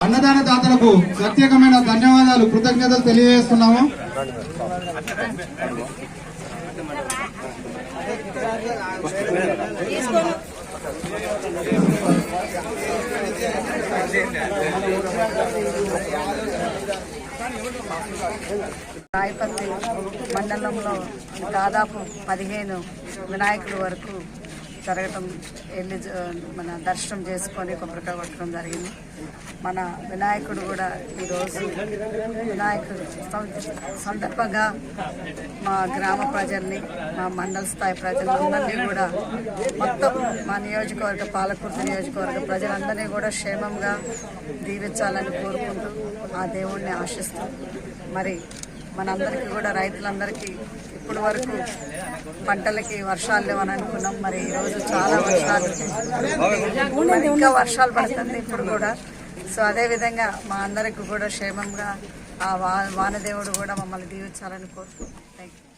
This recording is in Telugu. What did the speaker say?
అన్నదాన దాతలకు ప్రత్యేకమైన ధన్యవాదాలు కృతజ్ఞతలు తెలియజేస్తున్నాము. రాయపల్లి మండలంలో దాదాపు పదిహేను వినాయకుల వరకు జరగటం వెళ్ళి మన దర్శనం చేసుకొని కొబ్బరికాయ కొట్టడం జరిగింది. మన వినాయకుడు కూడా ఈరోజు వినాయకుడు సందర్భంగా మా గ్రామ ప్రజల్ని మా మండల స్థాయి ప్రజలందరినీ కూడా మొత్తం మా నియోజకవర్గ పాలకుర్తి నియోజకవర్గ ప్రజలందరినీ కూడా క్షేమంగా దీవించాలని కోరుకుంటూ ఆ దేవుణ్ణి ఆశిస్తూ. మరి మనందరికీ కూడా రైతులందరికీ ఇప్పటి వరకు పంటలకి వర్షాలు లేవని అనుకున్నాం. మరి ఈరోజు చాలా వర్షాలు మరి ఇంకా వర్షాలు పడుతుంది ఇప్పుడు కూడా. సో అదే విధంగా మా అందరికి కూడా క్షేమంగా ఆ వా వానదేవుడు కూడా మమ్మల్ని దీవించాలని కోరుకుంటున్నాం. Thank you